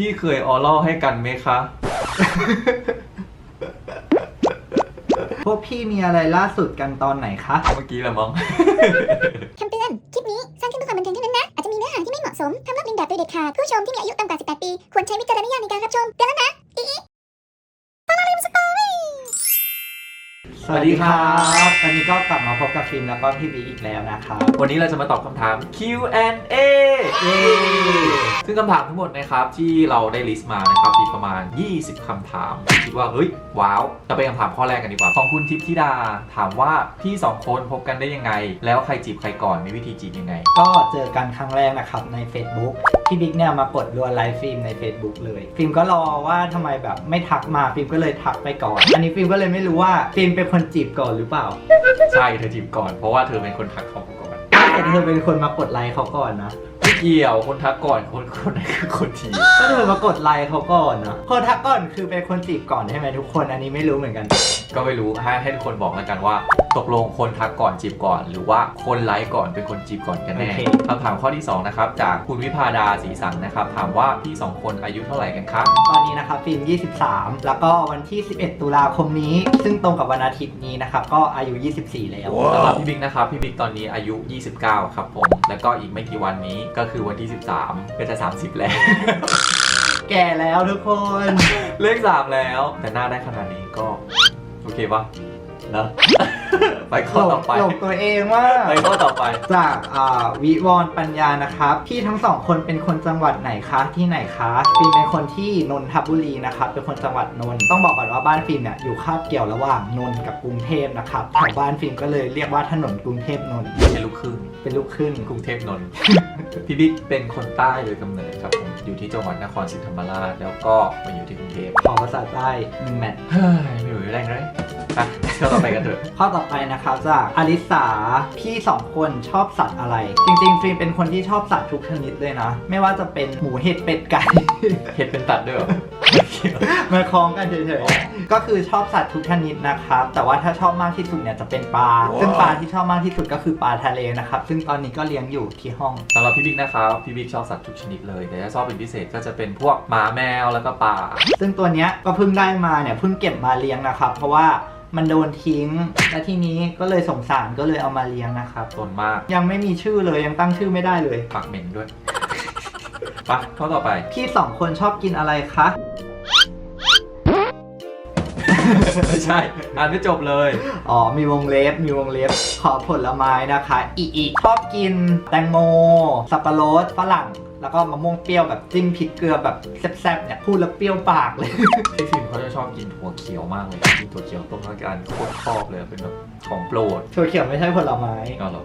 พี่เคยออรัลให้กันไหมคะ พวกพี่มีอะไรล่าสุดกันตอนไหนคะ เมื่อกี้แหละมั้ง คำเตือน คลิปนี้ สร้างขึ้นเพื่อความบันเทิงเท่านั้นนะ อาจจะมีเนื้อหาที่ไม่เหมาะสมทำลอกเลียนแบบโดยเด็ดขาด ผู้ชมที่มีอายุต่ำกว่า 18 ปี ควรใช้วิจารณญาณในการรับชมเตือนแล้วนะอีอีส วัสดีครับวันนี้ก็กลับมาพบกับฟิล์มแล้วก็พี่บีอีกแล้วนะครับ วันนี้เราจะมาตอบคำถาม Q&A เย้ซึ่งคำถามทั้งหมดนะครับที่เราได้ลิสต์มานะครับมีประมาณ 20คำถามคิดว่าเฮ้ยว้าวเราไปคำถามข้อแรกกันดีกว่า ของคุณทิพย์ธิดาถามว่าพี่สองคนพบกันได้ยังไง แล้วใครจีบใครก่อนมีวิธีจีบยังไง ก็เจอกันครั้งแรกนะครับใน Facebook พี่บิ๊กเนี่ยมากดรัวไลฟ์ฟิล์มใน Facebook เลย ฟิล์มก็รอว่าทำไมแบบไม่ทักมาฟิล์มก็เลยทักไปก่อน อันนี้ฟิล์มก็เลยไม่รู้ว่าฟิล์มเป็นคนจีบก่อนหรือเปล่าใช่เธอจีบก่อนเพราะว่าเธอเป็นคนทักเขาก่อนแต่เธอเป็นคนมากดไลค์เขาก่อนนะไม่เกี่ยวคนทักก่อนคนคนไหนคือคนทีบก็เธอมากดไลค์เขาก่อนนะคนทักก่อนคือเป็นคนจีบก่อนใช่ไหมทุกคนอันนี้ไม่รู้เหมือนกัน ก็ไม่รู้ให้ให้ทุกคนบอกแล้วกันว่า ตกลงคนทักก่อนจีบก่อน หรือว่าคนไลค์ก่อนเป็นคนจีบก่อนกันแน่โอเค คำถามข้อที่สองนะครับจากคุณวิพาดาศรีสังนะครับถามว่าพี่สองคนอายุเท่าไหร่กันครับ ตอนนี้นะครับฟิล์ม23 แล้วก็วันที่ 11 ตุลาคมนี้ ซึ่งตรงกับวันอาทิตย์นี้นะครับ ก็อายุ 24 แล้ว สำหรับพี่บิ๊กนะครับ พี่บิ๊กตอนนี้อายุ 29 ครับผม แล้วก็อีกไม่กี่วันนี้ก็คือวันที่ 13 ก็จะ 30 แล้ว แก่แล้วทุกคน เลข3แล้ว แต่หน้าได้ขนาดนี้ก็ โอเคปะนะ ไปข้อต่อไปหลงตัวเองว่า ไปข้อต่อไป จากอ่าวิวรณ์ปัญญานะครับ พี่ทั้งสองคนเป็นคนจังหวัดไหนคะที่ไหนคะฟิล์มเป็นคนที่นนทบุรีนะครับเป็นคนจังหวัดนนท์ต้องบอกก่อนว่าบ้านฟิล์มเนี่ยอยู่คาบเกี่ยวระหว่างนนท์กับกรุงเทพนะครับแถวบ้านฟิล์มก็เลยเรียกว่าถนนกรุงเทพนนท์เป็นลูกครึ่งเป็นลูกครึ่ง กรุงเทพนนท์ พี่บิ๊กเป็นคนใต้โดยกำเนิดครับผมอยู่ที่จังหวัดนครศรีธรรมราชแล้วก็มาอยู่ที่กรุงเทพขอภาษาใต้หนึ่งแมทเฮ้ยไม่อยู่แรงเล ยอะข้อต่อไปกันเถอะ ข้อต่อไปนะครับจากอลิสาพี่สองคนชอบสัตว์อะไร จริงๆฟิล์มเป็นคนที่ชอบสัตว์ทุกชนิดเลยนะ ไม่ว่าจะเป็นหมูเห็ดเป็ดไก่ เห็ดเป็นตัดด้วยเหรอไม่เกี่ยวมาคล้องกันเฉยๆ ก็คือชอบสัตว์ทุกชนิดนะครับ แต่ว่าถ้าชอบมากที่สุดเนี่ยจะเป็นปลาซึ่งปลาที่ชอบมากที่สุดก็คือปลาทะเลนะครับ ซึ่งตอนนี้ก็เลี้ยงอยู่ที่ห้อง สำหรับพี่บิ๊กนะครับ พี่บิ๊กชอบสัตว์ทุกชนิดเลยแต่ถ้าชอบเป็นพิเศษก็จะเป็นพวกหมาแมวแล้วก็ปลาซึ่งตัวเนี้ยก็เพิ่งได้มาเนี่ยเพิ่งเก็บมาเลี้ยงนะครับ เพราะว่า มันโดนทิ้ง และทีนี้ก็เลยสงสารก็เลยเอามาเลี้ยงนะครับตนมากยังไม่มีชื่อเลยยังตั้งชื่อไม่ได้เลยปากเหม็นด้วยไปะข้อต่อไป พี่สองคนชอบกินอะไรคะ ไม่ใช่ อ่านไม่จบเลย อ๋อ มีวงเล็บ มีวงเล็บ ขอผลไม้นะคะ อีอีชอบกินแตงโม สับปะรด ฝรั่ง แล้วก็มะม่วงเปรี้ยวแบบจิ้มพริกเกลือแบบแซ่บๆเนี่ยพูดแล้วเปรี้ยวปากเลย พี่ฟิล์มเขาจะชอบกินถั่วเขียวมากเลยกินถั่วเขียวต้มน้ำกันโคตรชอบเลยเป็นแบบของโปรดถั่วเขียวไม่ใช่ผลไม้ ก็หรอ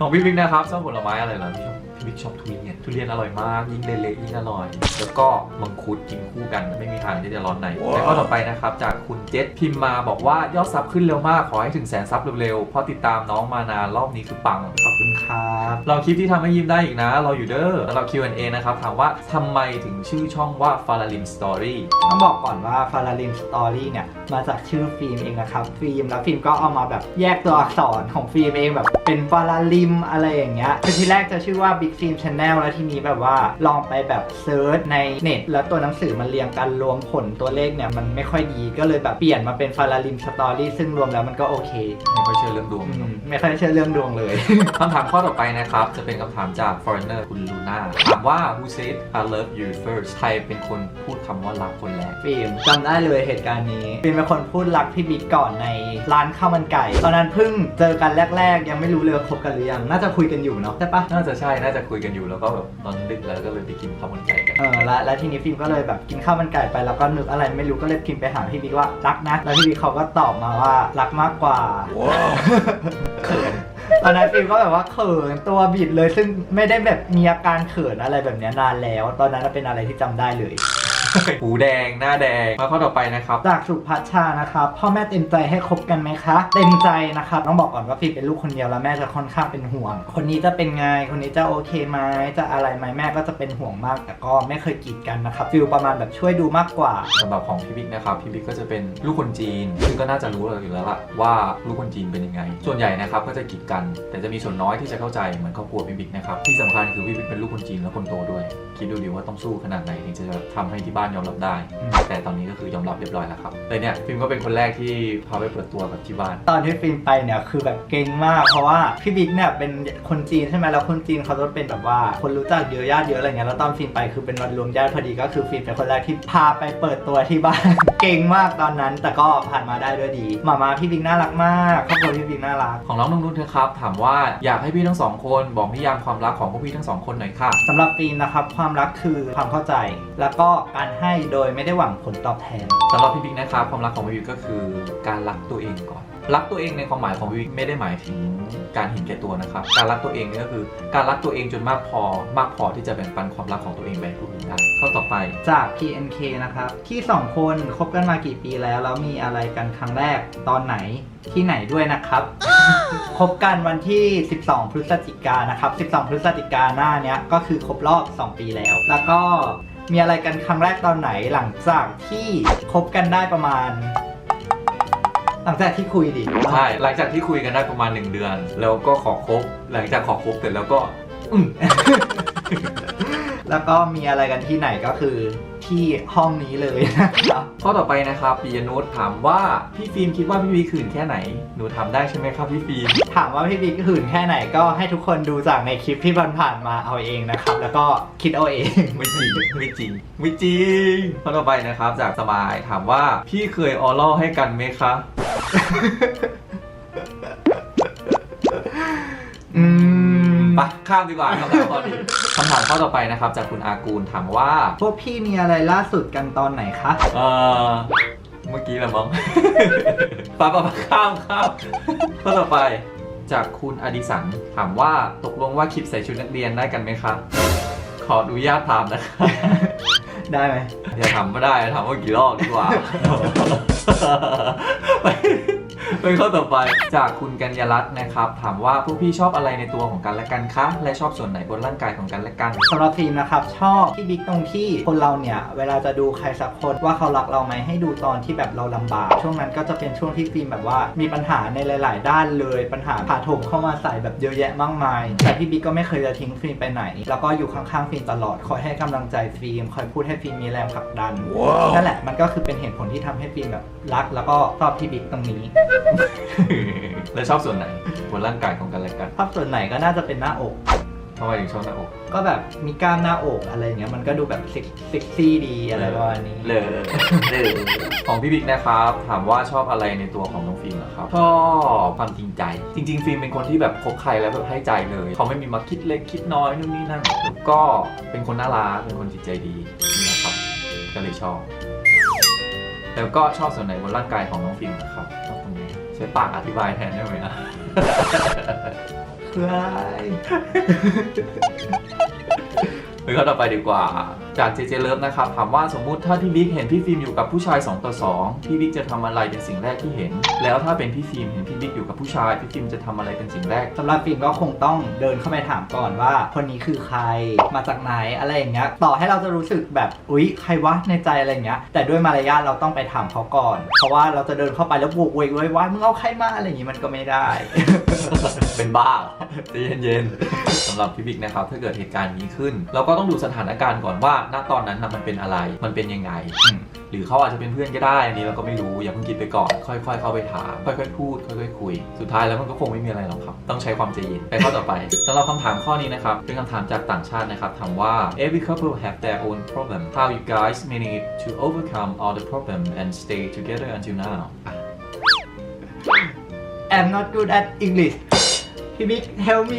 ของพี่บิ๊กนะครับชอบผลไม้อะไรเหรอพี่ชอบ พี่บิ๊กชอบทุเรียนทุเรียนอร่อยมาก ยิ่งเละๆยิ่งอร่อย แล้วก็มังคุดกินคู่กันไม่มีทางที่จะร้อนในแต่ข้อต่อไปนะครับ จากคุณเจษพิมพ์มาบอกว่ายอดซับขึ้นเร็วมาก ขอให้ถึงแสนซับเร็วๆเพราะติดตามน้องมานานรอบนี้คือปังขอบคุณครับเราคลิปที่ทำให้ยิ้มได้อีกนะ เราอยู่เด้อแล้วเรา Q&A นะครับถามว่าทำไมถึงชื่อช่องว่า f a r a l i m Story ต้องบอกก่อนว่าฟาราลิมสตอรี่เนี่ยมาจากชื่อฟิล์มเองนะครับฟิล์มแล้วฟิล์มก็เอามาแบบแยกตัวอักษรของฟิล์มเองแบบเป็นฟาราลิมอะไรอย่างเงี้ยคือทีแรกจะชื่อว่า Big Film Channel แล้วทีนี้แบบว่าลองไปแบบเซิร์ชในเน็ตแล้วตัวหนังสือมันเรียงกันรวมผลตัวเลขเนี่ยมันไม่ค่อยดีก็เลยแบบเปลี่ยนมาเป็นฟาราลิมสตอรี่ซึ่งรวมแล้วมันก็โอเคไม่ค่อยเชื่อเรื่องดวงอืเนมอะไม่ค่อยเชื่อเรื่องดวงเลย คำถามข้อต่อไปนะครับ จะเป็นคำถามจาก foreigner คุณลูน่าถามว่า who said I love you first ใครเป็นคนพูดคำว่ารักคนแรก ฟิล์มจำได้เลยเหตุการณ์นี้ฟิล์มเป็นคนพูดรักพี่บิ๊กก่อนในร้านข้าวมันไก่ ตอนนั้นเพิ่งเจอกันแรก ๆ ยังไม่รู้เลยว่าคบกันหรือยัง น่าจะคุยกันอยู่เนาะใช่ปะ น่าจะใช่ น่าจะคุยกันอยู่แล้วก็แบบตอนดึกแล้วก็เลยไปกินข้าวมันไก่กัน เออแล้วแล้วทีนี้ฟิล์มก็เลยแบบกินข้าวมันไก่ไปแล้วก็นึกอะไรไม่รู้ก็เลยพิมพ์ไปหาพี่บิ๊กว่ารักนะ แล้วพี่บิ๊กเขาก็ตอบมาว่ารักมากกว่า เขินตอนนั้นฟิล์มก็แบบว่าเขินตัวบิดเลยซึ่งไม่ได้แบบมีอาการเขินอะไรแบบเนี้ยนานแล้ว ตอนนั้นเป็นอะไรที่จำได้เลย หูแดงหน้าแดงมาข้อต่อไปนะครับจากสุพัชชานะครับ พ่อแม่เต็มใจให้คบกันไหมคะเต็มใจนะครับต้องบอกก่อนว่าฟิล์มเป็นลูกคนเดียวแล้วแม่จะค่อนข้างเป็นห่วง คนนี้จะเป็นไงคนนี้จะโอเคไหมจะอะไรไหมแม่ก็จะเป็นห่วงมาก แต่ก็ไม่เคยกีดกันนะครับฟิลประมาณแบบช่วยดูมากกว่าสำหรับของพี่บิ๊กนะครับพี่บิ๊กก็จะเป็นลูกคนจีนซึ่งก็น่าจะรู้อยู่แล้วล่ะว่าลูกคนจีนเป็นยังไง ส่วนใหญ่นะครับก็จะกีดกัน แต่จะมีส่วนน้อยที่จะเข้าใจเหมือนครอบครัวพี่บิ๊กนะครับที่สำคัญคือพี่บิ๊กเป็นลูกคนจีนและคนโตด้วย คิดดูดิว่าต้องสู้ขนาดไหนถึงจะทำให้ที่บ้านยอมรับได้อืมแต่ตอนนี้ก็คือยอมรับเรียบร้อยแล้วครับเลยเนี่ยฟิล์มก็เป็นคนแรกที่พาไปเปิดตัวกับที่บ้าน ตอนที่ฟิล์มไปเนี่ยคือแบบเก่งมาก เพราะว่าพี่บิ๊กเนี่ยเป็นคนจีนใช่ไหมแล้วคนจีนเขาจะเป็นแบบว่าคนรู้จักเยอะญาติเยอะอะไรเงี้ยแล้วตอนฟิล์มไปคือเป็นวันรวมญาติพอดีก็คือฟิล์มเป็นคนแรกที่พาไปเปิดตัวที่บ้าน เก่งมากตอนนั้น แต่ก็ผ่านมาได้ด้วยดีหมามาพี่บิ๊กน่ารักมากครอบครัวพี่บิ๊กน่ารักของน้องนุ่นนุ่นนะครับถามว่าอยากให้พี่ทั้งสองคนบอกนิยามความรักของพวกพี่ทั้งสองคนหน่อยค่ะสำหรับฟิล์มนะครับความรักคือความเข้าใจ แล้วก็การให้โดยไม่ได้หวังผลตอบแทน สำหรับพี่บิ๊กนะครับความรักของพี่บิ๊กก็คือการรักตัวเองก่อน รักตัวเองในความหมายของพี่บิ๊กไม่ได้หมายถึงการเห็นแก่ตัวนะครับ การรักตัวเองเนี่ยก็คือ การรักตัวเองจนมากพอ มากพอที่จะแบ่งปันความรักของตัวเองไปให้ผู้อื่นได้ข้อต่อไป จาก PNK นะครับ ที่ 2 คนคบกันมากี่ปีแล้ว แล้วมีอะไรกันครั้งแรกตอนไหนที่ไหนด้วยนะครับ คบกันวันที่ 12 พฤศจิกายนนะครับ 12 พฤศจิกายนหน้าเนี้ยก็คือครบรอบ 2 ปีแล้ว แล้วก็ มีอะไรกันครั้งแรกตอนไหนหลังจากที่คบกันได้ประมาณ หลังจากที่คุยดิใช่หลังจากที่คุยกันได้ประมาณ 1 เดือน แล้วก็ขอคบหลังจากขอคบเสร็จแล้วก็ อืม แล้วก็มีอะไรกันที่ไหนก็คือที่ห้องนี้เลยนะครับ ข้อต่อไปนะครับปียนุชถามว่าพี่ฟิล์มคิดว่าพี่บิ๊กขืนแค่ไหน หนูทำได้ใช่ไหมครับพี่ฟิล์มถามว่าพี่บิ๊กหื่นแค่ไหนก็ให้ทุกคนดูจากในคลิปที่ผ่านๆมาเอาเองนะครับ แล้วก็คิดเอาเอง ไม่จริงไม่จริงไม่จริงข้อต่อไปนะครับจากสมายถามว่าพี่เคยออร่ให้กันไหมคะ อืม ไปข้ามดีกว่าคำถามข้อนี้คำถามข้อต่อไปนะครับ จากคุณอากูลถามว่า พวกพี่มีอะไรล่าสุดกันตอนไหนคะ เออเมื่อกี้แหละมั้ง ปะปะปะข้ามข้ามข้อต่อไปจากคุณอดิสันถามว่าตกลงว่าคลิปใส่ชุดนักเรียนได้กันไหมคะขออนุญาตถามนะครับได้ไหมอย่าทำไม่ได้ทำว่ากี่รอบดีกว่าไป เป็นข้อต่อไปจากคุณกัญญารัตน์นะครับ ถามว่าพวกพี่ชอบอะไรในตัวของกันและกันคะ และชอบส่วนไหนบนร่างกายของกันและกัน สำหรับทีมนะครับ ชอบพี่บิ๊กตรงที่คนเราเนี่ยเวลาจะดูใครสักคนว่าเขารักเราไหมให้ดูตอนที่แบบเราลำบาก ช่วงนั้นก็จะเป็นช่วงที่ฟิล์มแบบว่ามีปัญหาในหลาย ๆ ด้านเลยปัญหาผ่าโถมเข้ามาใส่แบบเยอะแยะมากมาย แต่พี่บิ๊กก็ไม่เคยจะทิ้งฟิล์มไปไหน แล้วก็อยู่ข้างๆฟิล์มตลอดคอยให้กำลังใจฟิล์มคอยพูดให้ฟิล์มมีแรงผลักดันนั่นแหละมันก็คือเป็นเหตุผลที่ทำให้ฟิล์มแบบรัก แล้วก็ชอบพี่บิ๊กตรงนี้และชอบส่วนไหนบนร่างกายของกันและกันชอบส่วนไหนก็น่าจะเป็นหน้าอก ทำไมถึงชอบหน้าอกก็แบบมีกล้ามหน้าอกอะไรเงี้ยมันก็ดูแบบเซ็กเซ็กซี่ดีอะไรประมาณนี้ เลยเลยของพี่บิ๊กนะครับ ถามว่าชอบอะไรในตัวของน้องฟิล์มเหรอครับชอบความจริงใจ จริง ๆ ฟิล์มเป็นคนที่แบบคบใครแล้วแบบให้ใจเลย เขาไม่มีมาคิดเล็กคิดน้อยนู่นนี่นั่นแล้วก็เป็นคนน่ารักเป็นคนจิตใจดีนะครับก็เลยชอบ แล้วก็ชอบส่วนไหนบนร่างกายของน้องฟิล์มนะครับชอบตรงนี้ ใช้ปากอธิบายแทนได้ไหมนะคืออะไรไปข้อต่อไปดีกว่า จากเจเจเลิฟนะครับถามว่าสมมุติถ้าพี่บิ๊กเห็นพี่ฟิล์มอยู่กับผู้ชาย 2 ต่อ 2 พี่บิ๊กจะทำอะไรเป็นสิ่งแรกที่เห็น แล้วถ้าเป็นพี่ฟิล์มเห็นพี่บิ๊กอยู่กับผู้ชาย พี่ฟิล์มจะทำอะไรเป็นสิ่งแรกสำหรับฟิล์มก็คงต้องเดินเข้าไปถามก่อนว่า คนนี้คือใครมาจากไหนอะไรอย่างเงี้ยต่อให้เราจะรู้สึกแบบอุ๊ยใครวะในใจอะไรอย่างเงี้ยแต่ด้วยมารยาทเราต้องไปถามเขาก่อน เพราะว่าเราจะเดินเข้าไปแล้วบุกเวกเว้ยว่ามึงเอาใครมาอะไรอย่างงี้มันก็ไม่ได้ เป็นบ้าเหรอใจเย็นๆสำหรับพี่บิ๊กนะครับถ้าเกิดเหตุการณ์นี้ขึ้น เราก็ต้องดูสถานการณ์ก่อนว่าณตอนนั้นนะมันเป็นอะไรมันเป็นยังไง หรือเขาอาจจะเป็นเพื่อนก็ได้อันนี้เราก็ไม่รู้อย่าเพิ่งคิดไปก่อน ค่อยๆเข้าไปถามค่อยๆพูดค่อยๆคุย สุดท้ายแล้วมันก็คงไม่มีอะไรหรอกครับ ต้องใช้ความใจเย็นไปข้อต่อไปสำหรับคำถามข้อนี้นะครับเป็นคำถามจากต่างชาตินะครับถามว่า every couple have their own problem how you guys manage to overcome all the problem and stay together until now I'm not good at English พี่บิ๊ก help me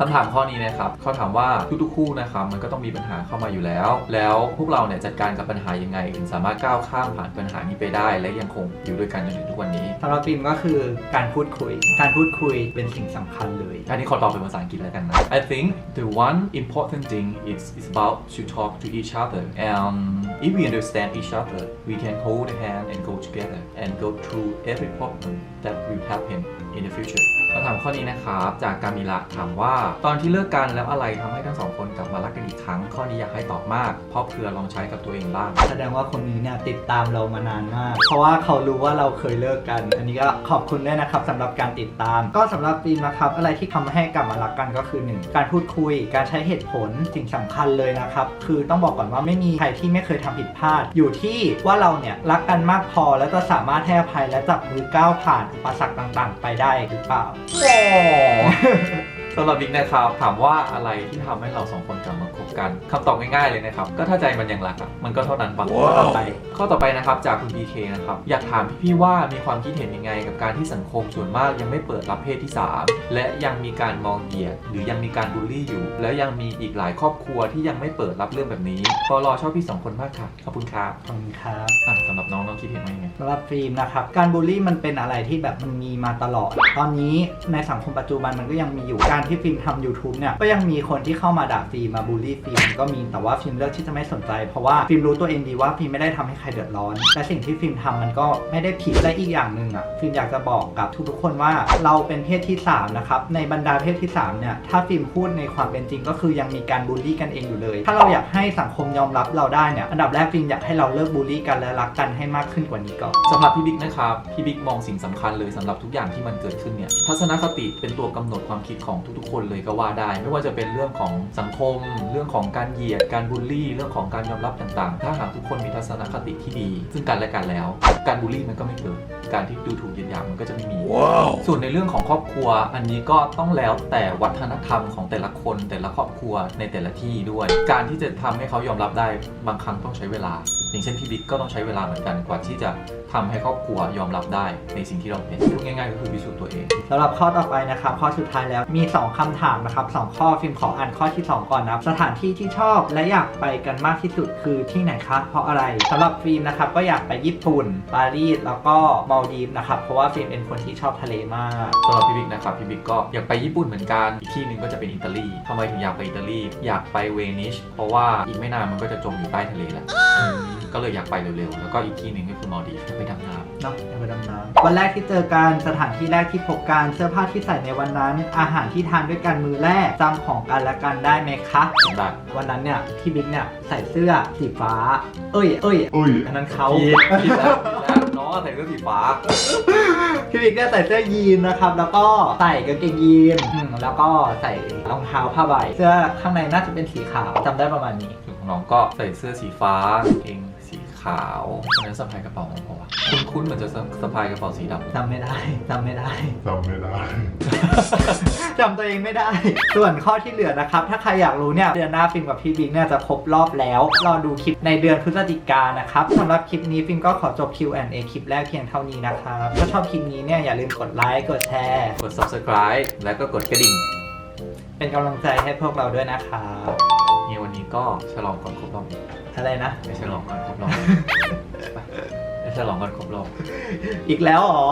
คำถามข้อนี้นะครับเขาถามว่าทุกๆคู่นะครับมันก็ต้องมีปัญหาเข้ามาอยู่แล้ว แล้วพวกเราเนี่ยจัดการกับปัญหายังไงถึงสามารถก้าวข้ามผ่านปัญหานี้ไปได้ และยังคงอยู่ด้วยกันจนถึงทุกวันนี้สำหรับฟิล์มก็คือการพูดคุย การพูดคุยเป็นสิ่งสำคัญเลยอันนี้ขอตอบเป็นภาษาอังกฤษแล้วกันนะ I think the one important thing is is about to talk to each other and if we understand each other we can hold hand and go together and go through every problem that will happen in the future คำถามข้อนี้นะครับจากกามิละถามว่า ตอนที่เลิกกันแล้วอะไรทำให้ทั้งสองคนกลับมารักกันอีกครั้ง ข้อนี้อยากให้ตอบมาก เพราะเผื่อลองใช้กับตัวเองบ้าง แสดงว่าคนนี้เนี่ยติดตามเรามานานมาก เพราะว่าเขารู้ว่าเราเคยเลิกกัน อันนี้ก็ขอบคุณด้วยนะครับสำหรับการติดตาม ก็สำหรับฟิล์มนะครับ อะไรที่ทำให้กลับมารักกันก็คือหนึ่งการพูดคุย การใช้เหตุผล สิ่งสำคัญเลยนะครับ คือต้องบอกก่อนว่าไม่มีใครที่ไม่เคยทำผิดพลาด อยู่ที่ว่าเราเนี่ยรักกันมากพอแล้วจะสามารถให้อภัยและจับมือก้าวผ่านอุปสรรคต่างๆ ไปได้หรือเปล่า สำหรับบิ๊กนะครับถามว่าอะไรที่ทำให้เราสองคนกลับมาคบกันคำตอบง่ายๆเลยนะครับก็ถ้าใจมันยังรักอะมันก็เท่านั้นปะว้าวต่อไปข้อต่อไปนะครับจากคุณ PK นะครับอยากถามพี่ๆว่ามีความคิดเห็นยังไง กับการที่สังคมส่วนมากยังไม่เปิดรับเพศที่ 3 และยังมีการมองเหยียดหรือยังมีการบูลลี่อยู่ แล้วยังมีอีกหลายครอบครัวที่ยังไม่เปิดรับเรื่องแบบนี้ปอลอชอบพี่สองคนมากค่ะขอบคุณครับขอบคุณครับอะสำหรับน้องน้องคิดเห็นว่ายังไงสำหรับฟิล์มนะครับการบูลลี่มันเป็นอะไรที่แบบมันมีมาตลอด ตอนนี้ในสังคมปัจจุบันมันก็ยังมีอยู่การที่ฟิล์มทำ YouTube เนี่ย ก็ยังมีคนที่เข้ามาด่าฟิล์มมาบูลลี่ฟิล์มก็มี แต่ว่าฟิล์มเลือกที่จะไม่สนใจ เพราะว่าฟิล์มรู้ตัวเองดีว่าฟิล์มไม่ได้ทำให้ใครเดือดร้อน และสิ่งที่ฟิล์มทำมันก็ไม่ได้ผิด และอีกอย่างหนึ่งอะ ฟิล์มอยากจะบอกกับทุกๆคนว่าเราเป็นเพศที่สามนะครับ ในบรรดาเพศที่สามเนี่ย ถ้าฟิล์มพูดในความเป็นจริงก็คือยังมีการบูลลี่กันเองอยู่เลย ถ้าเราอยากให้สังคมยอมรับเราได้เนี่ย อันดับแรกฟิล์มอยากให้เราเลิกบูลลี่กันและรักกันให้มากขึ้นกว่านี้ก่อนสำหรับพี่บิ๊กนะครับ พี่บิ๊กมองสิ่งสำคัญเลยสำหรับทุกอย่างที่มันเกิดขึ้นเนี่ย ทัศนคติเป็นตัวกำหนดความคิดของทุกๆคนเลยก็ว่าได้ ไม่ว่าจะเป็นเรื่องของสังคม เรื่องของการเหยียดการบูลลี่ เรื่องของการยอมรับต่างๆ ถ้าหากทุกคนมีทัศนคติที่ดี ซึ่งกันและกันแล้ว การบูลลี่มันก็ไม่เกิดการที่ดูถูกเหยียดหยามมันก็จะไม่มีส่วนในเรื่องของครอบครัว อันนี้ก็ต้องแล้วแต่วัฒนธรรมของแต่ละคนแต่ละครอบครัวในแต่ละที่ด้วย การที่จะทำให้เขายอมรับได้บางครั้งต้องใช้เวลา อย่างเช่นพี่บิ๊กก็ต้องใช้เวลาเหมือนกันกว่าที่จะทำให้ครอบครัวยอมรับได้ในสิ่งที่เราเป็นพูดง่ายๆก็คือพิสูจน์ตัวเองสำหรับข้อต่อไปนะครับข้อสุดท้ายแล้วมี 2คำถามนะครับ2ข้อฟิล์มขออ่านข้อที่ 2 ก่อนนะสถานที่ที่ชอบและอยากไปกันมากที่สุดคือที่ไหนคะเพราะอะไรสำหรับฟิล์มนะครับก็อยากไปญี่ปุ่นปารีสแล้วก็มาลดีฟนะครับเพราะว่าฟิล์มเป็นคนที่ชอบทะเลมากสำหรับพี่บิ๊กนะครับพี่บิ๊กก็อยากไปญี่ปุ่นเหมือนกันอีกที่หนึ่งก็จะเป็นอิตาลีทำไมถึงอยากไปอิตาลีอยากไปเวนิชเพราะว่าอีกไม่นานมันก็จะจมอยู่ใต้ทะเลแล้ว ก็เลยอยากไปเร็วๆ แล้วก็อีกที่หนึ่งก็คือมาลดีฟไปดำน้ำ เนาะอยากไปดำน้ำวันแรกที่เจอกันสถานที่แรกที่พบกันเสื้อผ้าที่ใส่ในวันนั้น อาหารที่ทานด้วยกันมือแรกจำของกันและกันได้ไหมคะสำหรับวันนั้นเนี่ยพี่บิ๊กเนี่ยใส่เสื้อสีฟ้า เอ้ยเอ้ยอุ้ย อันนั้นเขา ผิดผิดแล้วผิดแล้วน้องใส่เสื้อสีฟ้า พี่บิ๊กเนี่ยใส่เสื้อยีนนะครับ แล้วก็ใส่กางเกงยีนอืมแล้วก็ใส่รองเท้าผ้าใบ เสื้อข้างในน่าจะเป็นสีขาวจำได้ประมาณนี้ส่ว นของน้องก็ใส่เสื้อสีฟ้ากางเกงสีขาวอันนั้นสะพายกระเป๋าของผมอะคุ้นๆเหมือนจะสะพายกระเป๋าสีดำ จำไม่ได้จำไม่ได้ จำไม่ได้ จำตัวเองไม่ได้ ส่วนข้อที่เหลือนะครับ ถ้าใครอยากรู้เนี่ยเดือนหน้าฟิล์มกับพี่บิ๊กเนี่ยจะครบรอบแล้ว รอดูคลิปในเดือนพฤศจิกายนนะครับสำหรับคลิปนี้ฟิล์มก็ขอจบ Q&A คลิปแรกเพียงเท่านี้นะครับ ถ้าชอบคลิปนี้เนี่ยอย่าลืมกดไลค์กดแชร์กด subscribe แล้วก็กดกระดิ่ง เป็นกำลังใจให้พวกเราด้วยนะครับเนี่ยวันนี้ก็ฉลองก่อนครบรอบอะไรนะไม่ฉลองก่อนครบรอบไปไปฉลองก่อนครบรอบอีกแล้วเหรอ